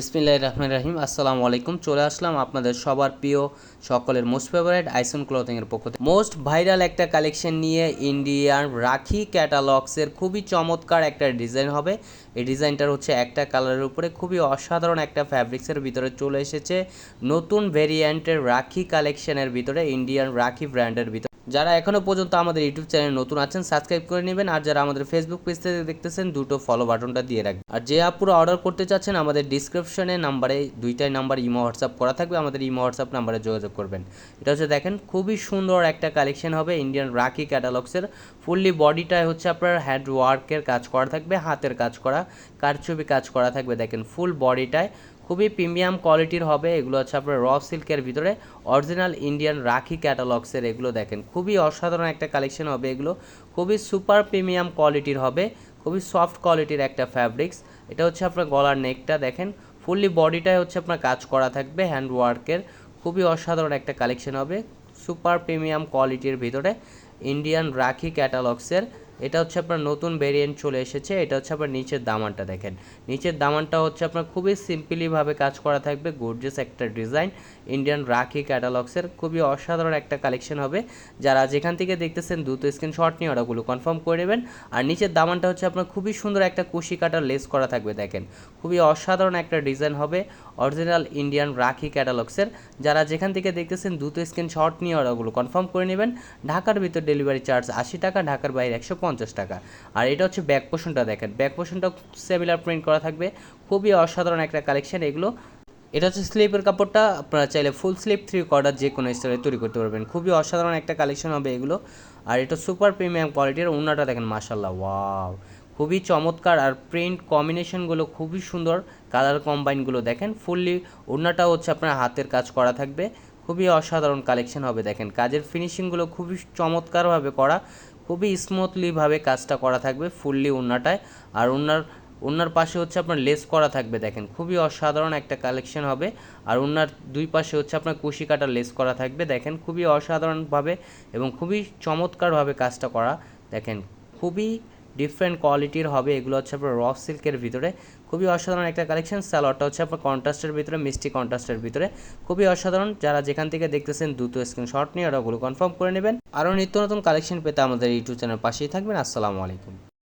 বিসমিল্লাহ রহমান রাহিম, আসসালামু আলাইকুম। চলে আসলাম আপনাদের সবার প্রিয় সকলের মোস্ট ফেভারিট আইসন ক্লথিংয়ের পক্ষ থেকে। মোস্ট ভাইরাল একটা কালেকশন নিয়ে ইন্ডিয়ান রাখি ক্যাটালগসের খুবই চমৎকার একটা ডিজাইন হবে। এই ডিজাইনটার হচ্ছে একটা কালারের উপরে খুবই অসাধারণ একটা ফ্যাব্রিক্সের ভিতরে চলে এসেছে। নতুন ভেরিয়েন্টের রাখি কালেকশনের ভিতরে ইন্ডিয়ান রাখি ব্র্যান্ডের ভিতরে। যারা এখনও পর্যন্ত আমাদের ইউটিউব চ্যানেল নতুন আছেন সাবস্ক্রাইব করে নেবেন। আর যারা আমাদের ফেসবুক পেজ থেকে দেখতেছেন, দুটো ফলো বাটনটা দিয়ে রাখবেন। আর যে আপুরা অর্ডার করতে চাচ্ছেন, আমাদের ডিসক্রিপশনে নাম্বারে দুইটাই নাম্বার ইমো হোয়াটসঅ্যাপ করা থাকবে। আমাদের ইমো হোয়াটসঅ্যাপ নাম্বারে যোগাযোগ করবেন। এটা হচ্ছে দেখেন, খুবই সুন্দর একটা কালেকশন হবে ইন্ডিয়ান রাখি ক্যাটালগসের ফুললি বডিটায় হচ্ছে আপনার হ্যান্ড ওয়ার্কের কাজ করা থাকবে, হাতের কাজ করা, কারচুপি কাজ করা থাকবে। দেখেন ফুল বডিটায় খুবই প্রিমিয়াম কোয়ালিটির হবে। এগুলো হচ্ছে আপনার র সিল্কের ভিতরে অরিজিনাল ইন্ডিয়ান রাখি ক্যাটালগসের এগুলো দেখেন, খুবই অসাধারণ একটা কালেকশন হবে এগুলো। খুবই সুপার প্রিমিয়াম কোয়ালিটির হবে, খুবই সফট কোয়ালিটির একটা ফ্যাব্রিক্স এটা হচ্ছে আপনার গলার নেকটা দেখেন। ফুললি বডিটাই হচ্ছে আপনার কাজ করা থাকবে হ্যান্ড ওয়ার্কের খুবই অসাধারণ একটা কালেকশন হবে সুপার প্রিমিয়াম কোয়ালিটির ভিতরে ইন্ডিয়ান রাখি ক্যাটালগসের এটা হচ্ছে আপনার নতুন ভেরিয়েন্ট চলে এসেছে, এটা হচ্ছে আপনার নিচের দামানটা দেখেন। নিচের দামানটা হচ্ছে আপনার খুবই সিম্পলিভাবে কাজ করা থাকবে গর্জিয়াস একটা ডিজাইন ইন্ডিয়ান রাখি ক্যাটালগসের খুবই অসাধারণ একটা কালেকশন হবে। যারা যেখান থেকে দেখতেছেন দ্রুত স্ক্রিনশট নিয়ে ওরাগুলো কনফার্ম করে নেবেন। আর নিচের দামানটা হচ্ছে আপনার খুবই সুন্দর একটা কুশি কাটার লেস করা থাকবে দেখেন। খুবই অসাধারণ একটা ডিজাইন হবে অরিজিনাল ইন্ডিয়ান রাখি ক্যাটালগসের যারা যেখান থেকে দেখতেছেন দ্রুত স্ক্রিনশট নিয়ে ওরাগুলো কনফার্ম করে নেবেন। ঢাকার ভিতর ডেলিভারি চার্জ আশি টাকা, ঢাকার বাইরে একশো পঞ্চাশ টাকা। আর এটা হচ্ছে ব্যাক পোষণটা দেখেন। ব্যাক পোষণটা সেমিলার প্রিন্ট করা থাকবে। খুবই অসাধারণ একটা কালেকশন এগুলো। এটা হচ্ছে স্লিপের কাপড়টা। আপনারা চাইলে ফুল স্লিপ থ্রি কর্ডার যে কোনো স্টাইলে তৈরি করতে পারবেন। খুবই অসাধারণ একটা কালেকশন হবে এগুলো। আর এটা সুপার প্রিমিয়াম কোয়ালিটির ওনাটা দেখেন মাসাল্লাহ ওয়াও খুবই চমৎকার। আর প্রিন্ট কম্বিনেশনগুলো খুবই সুন্দর। কালার কম্বাইনগুলো দেখেন ফুললি ওড়নাটা হচ্ছে আপনার হাতের কাজ করা থাকবে। খুবই অসাধারণ কালেকশন হবে দেখেন। কাজের ফিনিশিংগুলো খুবই চমৎকারভাবে করা। খুবই স্মুথলিভাবে কাজটা করা থাকবে ফুললি ওড়নাটায় আর উন্নার ওনার পাশে হচ্ছে আপনার লেস করা থাকবে, দেখেন। খুবই অসাধারণ একটা কালেকশন হবে। আর ওনার দুই পাশে হচ্ছে আপনার কুশি কাটার লেস করা থাকবে, দেখেন। খুবই অসাধারণভাবে এবং খুবই চমৎকারভাবে কাজটা করা, দেখেন। খুবই ডিফারেন্ট কোয়ালিটির হবে, এগুলো হচ্ছে আপনার রফ সিল্কের ভিতরে। খুবই অসাধারণ একটা কালেকশন স্যালোয়ারটা হচ্ছে আপনার কন্ট্রাস্টের ভিতরে, মিষ্টি কন্ট্রাস্টের ভিতরে। খুবই অসাধারণ, যারা যেখান থেকে দেখতেছেন দ্রুত স্ক্রিনশট নিয়ে ওরা ওগুলো কনফার্ম করে নেবেন। আরও নিত্য নতুন কালেকশন পেতে আমাদের ইউটিউব চ্যানেল পাশেই থাকবেন। আসসালামু আলাইকুম।